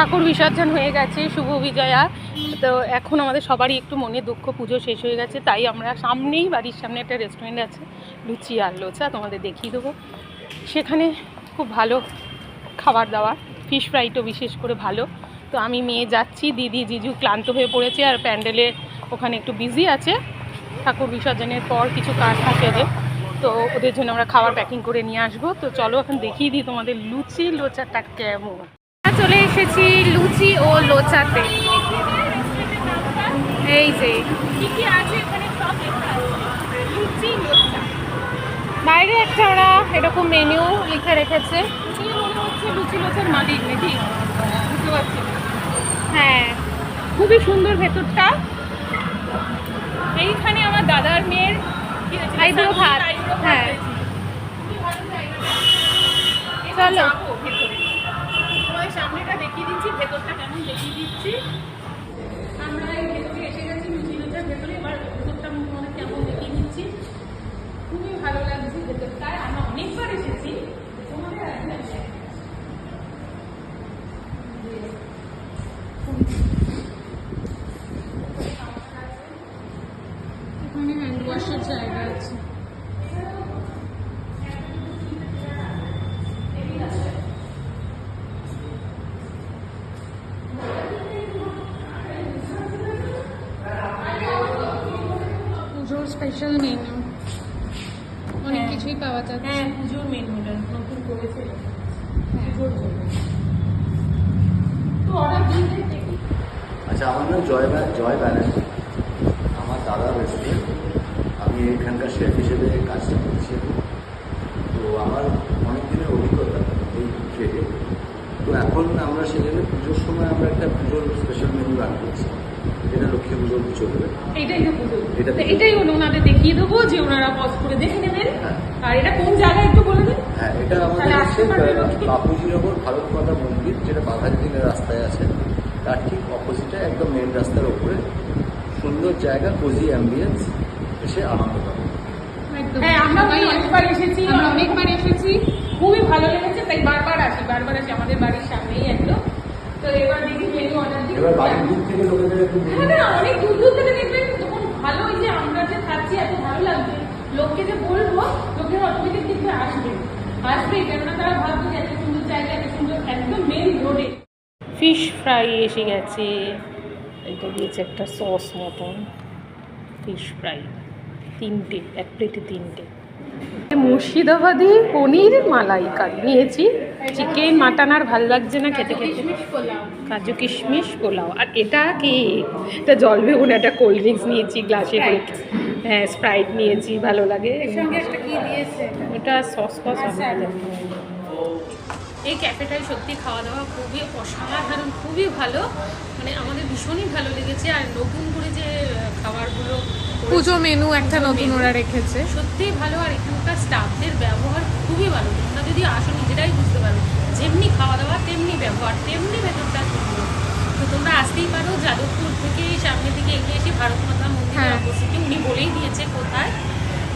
ঠাকুর বিসর্জন হয়ে গেছে, শুভ বিজয়া। তো এখন আমাদের সবারই একটু মনে দুঃখ, পুজো শেষ হয়ে গেছে, তাই আমরা সামনেই বাড়ির সামনে একটা রেস্টুরেন্ট আছে, লুচি আর লোচা, তোমাদের দেখিয়ে দেবো। সেখানে খুব ভালো খাবার দাবার ফিশ ফ্রাইটাও বিশেষ করে ভালো। তো আমি মেয়ে যাচ্ছি, দিদি জিজু ক্লান্ত হয়ে পড়েছে আর প্যান্ডেলে ওখানে একটু বিজি আছে। ঠাকুর বিসর্জনের পর কিছু কাজ থাকে ওদের। তো ওদের জন্য আমরা খাবার প্যাকিং করে নিয়ে আসব। তো চলো এখন দেখিয়ে দিই তোমাদের লুচি, লোচাটা কেমন। চলে এসেছি লুচি ও লোচাতে। এই যে। বাইরে একটা ওরা এরকম মেনু লিখে রেখেছে। লুচি লোচার মালিক নাকি? বুঝতে পারছি হ্যাঁ। খুবই সুন্দর ভেতরটা। এইখানে আমার দাদার মেয়ের ভাত, হ্যাঁ। চলো। সামনেটা দেখিয়ে দিচ্ছি, ভেতরটা কেমন দেখিয়ে দিচ্ছি। আমরা এই ভেতরে এসে গেছি লোচার ভেতরে, এবার ভেতরটা মনে কেমন দেখিয়ে দিচ্ছি। খুবই ভালো লাগছে ভেতরটায়। আমরা অনেকবার এসেছি। তোমাদের। এখানে হ্যান্ড ওয়াশের জায়গা আছে। স্পেশাল মেনু অনেক হ্যাঁ। কিছুই পাওয়া যাচ্ছে। হ্যাঁ পুজোর মেনু এটা নতুন করেছে পুজোর জন্য তো অর্ডার দিয়ে দেখি। আচ্ছা আমার নাম জয় জয় ব্যানার্জি। আমার দাদা রেস্টুরেন্ট আমি এখানকার শেফ হিসেবে কাজটা করছি। তো আমার অনেক দিনের অভিজ্ঞতা এই ট্রেডে তো এখন আমরা সেখানে পুজোর সময় আমরা একটা পুজোর স্পেশাল মেনু রান করছি। যেটা লক্ষ্মী পুজোর চলবে। এইটাই তো পুজো। এটাই হলো ওনাদের দেখিয়ে দেবো যে ওনারা পজ করে দেখে নেবেন। হ্যাঁ। আর এটা কোন জায়গায় একটু বলে দেন? হ্যাঁ এটা আমাদের হচ্ছে আসতে পারবে লক্ষ্মী? বাপুজির ওপর ভারত মাতা মন্দির যেটা বাঘাযতীনের রাস্তায় আছে। তার ঠিক অপোজিটে একদম মেন রাস্তার ওপরে সুন্দর জায়গা কোজি অ্যাম্বিয়েন্স এসে আনন্দ পাবে। হ্যাঁ আমরা অনেকবার এসেছি অনেকবার এসেছি। খুবই ভালো লেগেছে তাই বারবার আসি বারবার আসি। আমাদের বাড়ির সামনেই একদম তো এবার দেখি মেনু অর্ডার দিই এবার বাড়ির দূর থেকে লোকেদের একটু হ্যাঁ না অনেক দূর দূর থেকে দেখবেন তখন ভালো ওই যে আমরা যে থাকছি এত ভালো লাগছে। লোককে যে বলব লোকের অটোমেটিক কিন্তু আসবে। আসবে কেননা তারা ভাববে যে এত সুন্দর জায়গা এত সুন্দর একদম মেন রোডে ফিশ ফ্রাই এসে গেছে। এটা দিয়েছে একটা সস মতন। ফিশ ফ্রাই তিনটে এক প্লেটে তিনটে। মুর্শিদাবাদি পনির মালাইকারি নিয়েছি চিকেন মাটন আর ভালো লাগছে না খেতে খেতে। কাজু কিশমিশ পোলাও। আর এটা কি? এটা জল বেগুন একটা কোল্ড ড্রিঙ্কস নিয়েছি গ্লাসে করে। হ্যাঁ স্প্রাইট নিয়েছি ভালো লাগে। এটা সস ফস। এই ক্যাফেটায় সত্যি খাওয়া দাওয়া খুবই অসাধারণ খুবই ভালো। মানে আমাদের ভীষণই ভালো লেগেছে। আর নতুন করে যে খাবারগুলো পুজো মেনু একটা নতুন ওরা রেখেছে। সত্যিই ভালো আর এখানকার স্টাফদের ব্যবহার খুবই ভালো। তোমরা যদি আসো নিজেরাই বুঝতে পারো যেমনি খাওয়া দাওয়া তেমনি ব্যবহার তেমনি ভেতরটা সুন্দর তো তোমরা আসতেই পারো যাদবপুর থেকে সামনে দিকে এগিয়ে এসে ভারত মাতা মন্দিরের হ্যাঁ। অপোজিটে। উনি বলেই দিয়েছে কোথায়।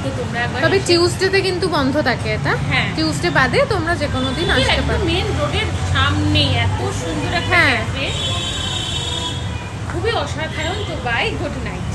তো তোমরা একবার তবে টিউসডেতে কিন্তু বন্ধ থাকে এটা। হ্যাঁ। টিউসডে বাদে তোমরা যে কোনো দিন আসতে পারো। মেন রোডের সামনে এত সুন্দর একটা হ্যাঁ। ক্যাফে খুবই অসাধারণ তো বাই গুড নাইট